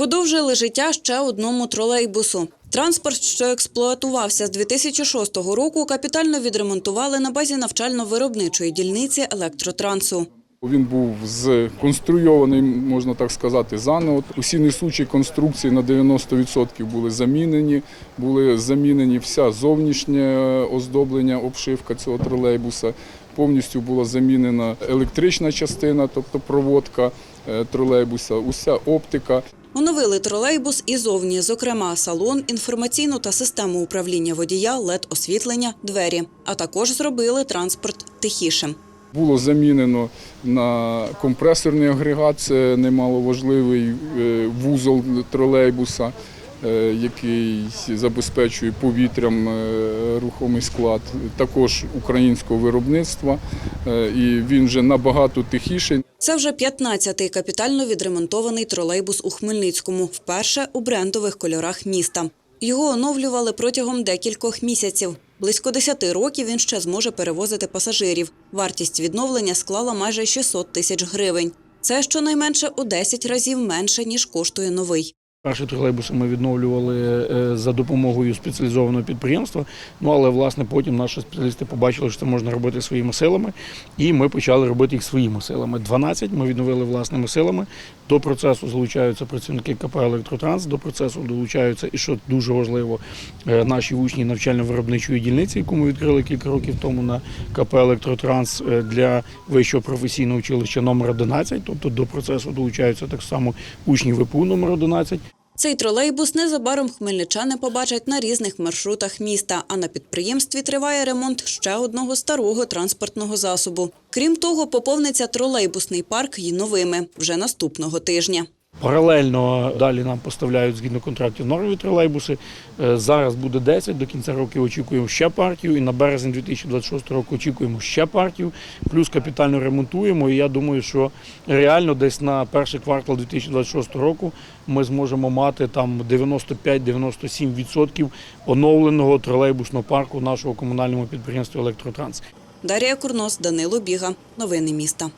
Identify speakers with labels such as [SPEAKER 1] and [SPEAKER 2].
[SPEAKER 1] Подовжили життя ще одному тролейбусу. Транспорт, що експлуатувався з 2006 року, капітально відремонтували на базі навчально-виробничої дільниці електротрансу.
[SPEAKER 2] Він був сконструйований, можна так сказати, заново. Усі несучі конструкції на 90% були замінені. Були замінені вся зовнішнє оздоблення, обшивка цього тролейбуса. Повністю була замінена електрична частина, тобто проводка е, тролейбуса, уся оптика.
[SPEAKER 1] Оновили тролейбус і зовні, зокрема, салон, інформаційну та систему управління водія, LED-освітлення, двері. А також зробили транспорт тихішим.
[SPEAKER 2] Було замінено на компресорний агрегат, це немаловажливий е, вузол тролейбуса, який забезпечує повітрям е, рухомий склад, також українського виробництва, е, і він вже набагато тихіший.
[SPEAKER 1] Це вже 15-й капітально відремонтований тролейбус у Хмельницькому, вперше у брендових кольорах міста. Його оновлювали протягом декількох місяців. Близько 10 років він ще зможе перевозити пасажирів. Вартість відновлення склала майже 600 тисяч гривень. Це щонайменше у 10 разів менше, ніж коштує новий.
[SPEAKER 3] Перші тролейбуси ми відновлювали е, за допомогою спеціалізованого підприємства. Ну але власне потім наші спеціалісти побачили, що це можна робити своїми силами, і ми почали робити їх своїми силами. 12 ми відновили власними силами. До процесу залучаються працівники КП Електротранс. До процесу долучаються і що дуже важливо, е, наші учні навчально-виробничої дільниці, яку ми відкрили кілька років тому на КП Електротранс е, для вищого професійного училища номер 11. Тобто до процесу долучаються так само учні ВПУ номер 11.
[SPEAKER 1] Цей тролейбус незабаром хмельничани побачать на різних маршрутах міста, а на підприємстві триває ремонт ще одного старого транспортного засобу. Крім того, поповниться тролейбусний парк й новими вже наступного тижня.
[SPEAKER 3] Паралельно далі нам поставляють згідно контрактів нові тролейбуси. Е, Зараз буде 10, до кінця року очікуємо ще партію, і на березень 2026 року очікуємо ще партію. Плюс капітально ремонтуємо. І я думаю, що реально десь на перший квартал 2026 року ми зможемо мати там 95-97% оновленого тролейбусного парку нашого комунальному підприємства Електротранс.
[SPEAKER 1] Дар'я Курнос, Данило Біга. Новини міста.